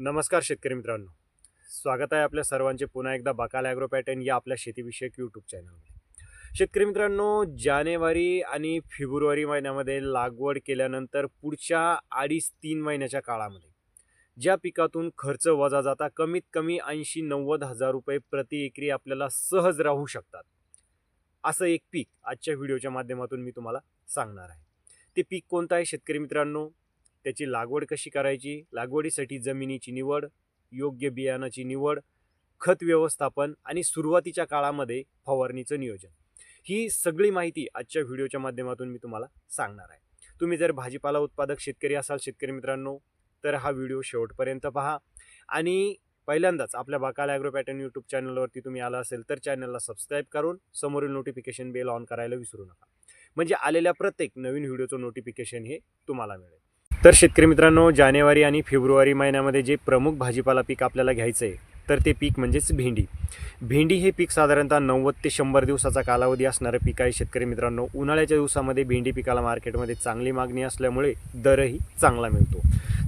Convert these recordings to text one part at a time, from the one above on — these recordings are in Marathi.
नमस्कार शेतकरी मित्रांनो. स्वागत आहे आपल्या सर्वांचे पुन्हा एकदा बकाल ॲग्रोपॅटर्न या आपल्या शेतीविषयक यूट्यूब चॅनलमध्ये शेतकरी मित्रांनो जानेवारी आणि फेब्रुवारी महिन्यामध्ये लागवड केल्यानंतर पुढच्या अडीच तीन महिन्याच्या काळामध्ये ज्या पिकातून खर्च वजा जाता कमीत कमी ऐंशी नव्वद हजार रुपये प्रति एकरी आपल्याला सहज राहू शकतात. असं एक पीक आजच्या व्हिडिओच्या माध्यमातून मी तुम्हाला सांगणार आहे. ते पीक कोणतं आहे शेतकरी मित्रांनो? त्याची लागवड कशी करायची? लागवडीसाठी जमिनीची निवड योग्य बियाणाची निवड खत व्यवस्थापन आणि सुरुवातीच्या काळामध्ये फवारणीचं नियोजन. ही सगळी माहिती आजच्या व्हिडिओच्या माध्यमातून मी तुम्हाला सांगणार आहे. तुम्ही जर भाजीपाला उत्पादक शेतकरी असाल शेतकरी मित्रांनो तर हा व्हिडिओ शेवटपर्यंत पहा. आणि पहिल्यांदाच आपल्या बकाल ॲग्रो पॅटर्न यूट्यूब चॅनलवरती तुम्ही आला असेल तर चॅनलला सबस्क्राईब करून समोरील नोटिफिकेशन बेल ऑन करायला विसरू नका. म्हणजे आलेल्या प्रत्येक नवीन व्हिडिओचं नोटिफिकेशन हे तुम्हाला मिळेल. तर शेतकरी मित्रांनो जानेवारी आणि फेब्रुवारी महिन्यामध्ये जे प्रमुख भाजीपाला पीक आपल्याला घ्यायचं आहे तर ते पीक म्हणजेच भेंडी. भेंडी हे पीक साधारणतः नव्वद ते शंभर दिवसाचा कालावधी असणारं पीक आहे शेतकरी मित्रांनो. उन्हाळ्याच्या दिवसामध्ये भेंडी पिकाला मार्केटमध्ये चांगली मागणी असल्यामुळे दरही चांगला मिळतो.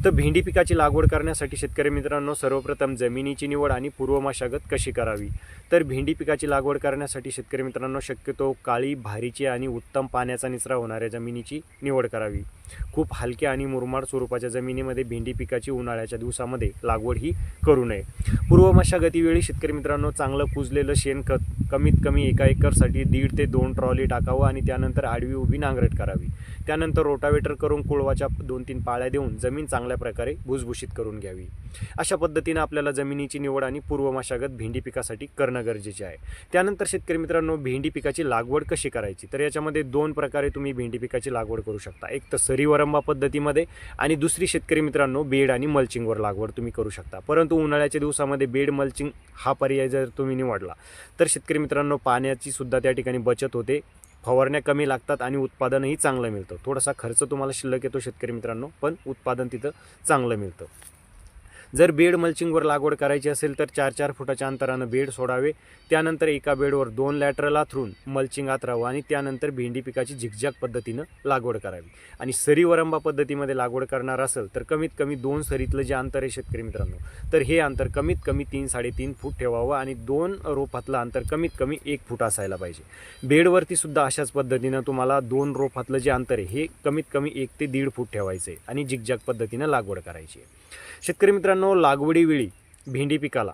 तर भेंडी पिकाची लागवड करण्यासाठी शेतकरी मित्रांनो सर्वप्रथम जमिनीची निवड आणि पूर्व मशागत कशी करावी? तर भेंडी पिकाची लागवड करण्यासाठी शेतकरी मित्रांनो शक्यतो काळी भारीची आणि उत्तम पाण्याचा निचरा होणाऱ्या जमिनीची निवड करावी. खूप हलक्या आणि मुरमाड स्वरूपाच्या जमिनीमध्ये भेंडी पिकाची उन्हाळ्याच्या दिवसामध्ये लागवड ही करू नये. पूर्व मशागतीवेळी शेतकरी मित्रांनो चांगलं कुजलेलं शेणखत कमीत कमी एका एकरसाठी दीड ते दोन ट्रॉली टाकावं आणि त्यानंतर आडवी उभी नांगरट करावी. त्यानंतर रोटावेटर करून कुळवाच्या दोन तीन पाळ्या देऊन जमीन चांगल्या प्रकारे भुसभुशीत करून घ्यावी. अशा पद्धतीनं आपल्याला जमिनीची निवड आणि पूर्व मशागत भेंडी पिकासाठी करणं गरजेचे आहे. त्यानंतर शेतकरी मित्रांनो भेंडी पिकाची लागवड कशी करायची? तर याच्यामध्ये दोन प्रकारे तुम्ही भेंडी पिकाची लागवड करू शकता. एक तर सरीवरंबा पद्धतीमध्ये आणि दुसरी शेतकरी मित्रांनो बेड आणि मल्चिंगवर लागवड तुम्ही करू शकता. परंतु उन्हाळ्याच्या दिवसामध्ये बेड मल्चिंग हा पर्याय जर तुम्ही निवडला तर शेतकरी मित्रांनो पाण्याची सुद्धा त्या ठिकाणी बचत होते. फवारण्या कमी लागतात आणि उत्पादनही चांगलं मिळतं. थोडासा खर्च तुम्हाला शिल्लक येतो शेतकरी मित्रांनो पण उत्पादन तिथं चांगलं मिळतं. जर बेड मल्चिंगवर लागवड करायची असेल तर चार चार फुटाच्या अंतरानं बेड सोडावे. त्यानंतर एका बेडवर दोन लॅटरल आथरून मल्चिंग आथरावं आणि त्यानंतर भेंडी पिकाची झिकझॅक पद्धतीनं लागवड करावी. आणि सरी वरंबा पद्धतीमध्ये लागवड करणार असेल तर कमीत कमी दोन सरीतलं जे अंतर आहे शेतकरी मित्रांनो तर हे अंतर कमीत कमी तीन साडेतीन फूट ठेवावं आणि दोन रोपातलं अंतर कमीत कमी एक फूट असायला पाहिजे. बेडवरती सुद्धा अशाच पद्धतीनं तुम्हाला दोन रोपातलं जे अंतर आहे हे कमीत कमी एक ते दीड फूट ठेवायचं आहे आणि झिकझॅक पद्धतीनं लागवड करायची आहे. शेतकरी मित्रांनो लागवडीवेळी भेंडी पिकाला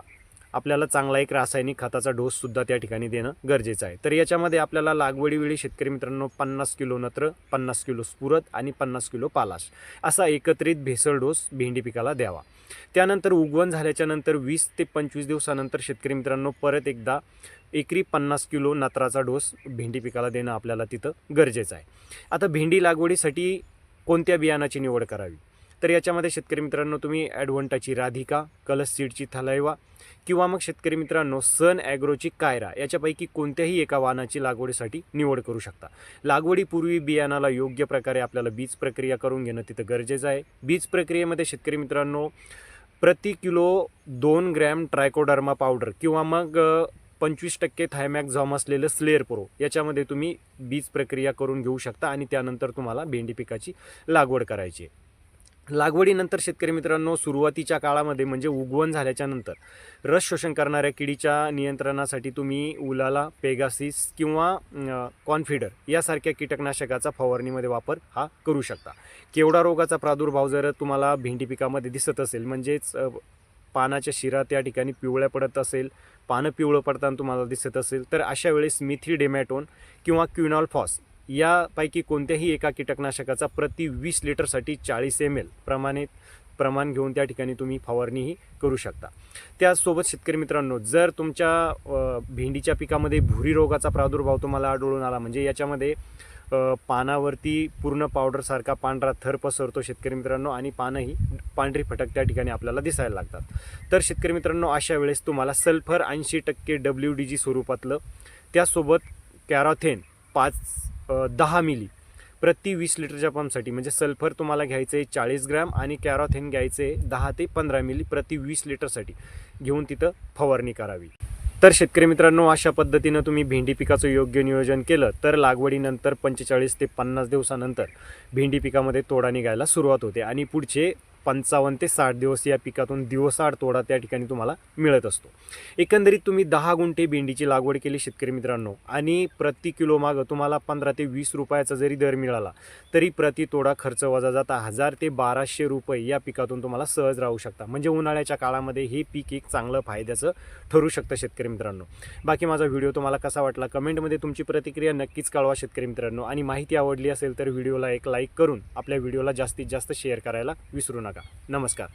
आपल्याला चांगला एक रासायनिक खताचा डोससुद्धा त्या ठिकाणी देणं गरजेचं आहे. तर याच्यामध्ये आपल्याला लागवडीवेळी शेतकरी मित्रांनो पन्नास किलो नत्र पन्नास किलो स्फुरत आणि पन्नास किलो पालाश असा एकत्रित भेसळ डोस भेंडी पिकाला द्यावा. त्यानंतर उगवण झाल्याच्यानंतर वीस ते पंचवीस दिवसानंतर शेतकरी मित्रांनो परत एकदा एकरी पन्नास किलो नत्राचा डोस भेंडी पिकाला देणं आपल्याला तिथं गरजेचं आहे. आता भेंडी लागवडीसाठी कोणत्या बियाणाची निवड करावी? तर याच्यामध्ये शेतकरी मित्रांनो तुम्ही ॲडवंटाची राधिका कलस सीडची थलायवा किंवा मग शेतकरी मित्रांनो सन ॲग्रोची कायरा याच्यापैकी कोणत्याही एका वाहनाची लागवडीसाठी निवड करू शकता. लागवडीपूर्वी बियाणाला योग्य प्रकारे आपल्याला बीज प्रक्रिया करून घेणं तिथं गरजेचं आहे. बीज प्रक्रियेमध्ये शेतकरी मित्रांनो प्रति किलो दोन ग्रॅम ट्रायकोडर्मा पावडर किंवा मग पंचवीस टक्के थायमॅक्झॉम असलेलं स्लेअर प्रो याच्यामध्ये तुम्ही बीज प्रक्रिया करून घेऊ शकता आणि त्यानंतर तुम्हाला भेंडी पिकाची लागवड करायची आहे. लागवडीनंतर शेतकरी मित्रांनो सुरुवातीच्या काळामध्ये म्हणजे उगवण झाल्याच्यानंतर रस शोषण करणाऱ्या किडीच्या नियंत्रणासाठी तुम्ही उलाला पेगासिस किंवा कॉन्फिडर यासारख्या कीटकनाशकाचा फवारणीमध्ये वापर हा करू शकता. केवडा रोगाचा प्रादुर्भाव जर तुम्हाला भेंडी पिकामध्ये दिसत असेल म्हणजेच पानाच्या शिरा त्या ठिकाणी पिवळ्या पडत असेल पानं पिवळं पडताना तुम्हाला दिसत असेल तर अशा वेळेस मिथी डेमॅटोन किंवा क्युनॉल फॉस यापैकी कोणत्याही एका कीटकनाशकाचा प्रति वीस लिटरसाठी चाळीस एम एल प्रमाणित प्रमाण घेऊन त्या ठिकाणी तुम्ही फवारणीही करू शकता. त्यासोबत शेतकरी मित्रांनो जर तुमच्या भेंडीच्या पिकामध्ये भुरी रोगाचा प्रादुर्भाव तुम्हाला आढळून आला म्हणजे याच्यामध्ये पानावरती पूर्ण पावडरसारखा पांढरा थर पसरतो शेतकरी मित्रांनो आणि पानंही पांढरी फटक त्या ठिकाणी आपल्याला दिसायला लागतात. तर शेतकरी मित्रांनो अशा वेळेस तुम्हाला सल्फर ऐंशी टक्के डब्ल्यू डी जी स्वरूपातलं त्यासोबत कॅरॉथेन पाच दहा मिली. प्रति वीस लिटरच्या पंपसाठी. म्हणजे सल्फर तुम्हाला घ्यायचं आहे चाळीस ग्रॅम आणि कॅरॉथेन घ्यायचं आहे दहा ते पंधरा मिली प्रति वीस लिटरसाठी. घेऊन तिथं फवारणी करावी. तर शेतकरी मित्रांनो अशा पद्धतीनं तुम्ही भेंडी पिकाचं योग्य नियोजन केलं तर लागवडीनंतर पंचेचाळीस ते पन्नास दिवसानंतर भेंडी पिकामध्ये तोडा निघायला सुरुवात होते. आणि पुढचे पंचावन्न ते साठ दिवस या पिकातून दिवसाआड तोडा त्या ठिकाणी तुम्हाला मिळत असतो. एकंदरीत तुम्ही दहा गुंठे भेंडीची लागवड केली शेतकरी मित्रांनो आणि प्रति किलो मागं तुम्हाला पंधरा ते वीस रुपयाचा जरी दर मिळाला तरी प्रति तोडा खर्च वजा जाता हजार ते बाराशे रुपये या पिकातून तुम्हाला सहज राहू शकता. म्हणजे उन्हाळ्याच्या काळामध्ये हे पीक एक चांगलं फायद्याचं ठरू शकतं शेतकरी मित्रांनो. बाकी माझा व्हिडिओ तुम्हाला कसा वाटला कमेंटमध्ये तुमची प्रतिक्रिया नक्कीच कळवा शेतकरी मित्रांनो. आणि माहिती आवडली असेल तर व्हिडिओला एक लाईक करून आपल्या व्हिडिओला जास्तीत जास्त शेअर करायला विसरू नका. नमस्कार.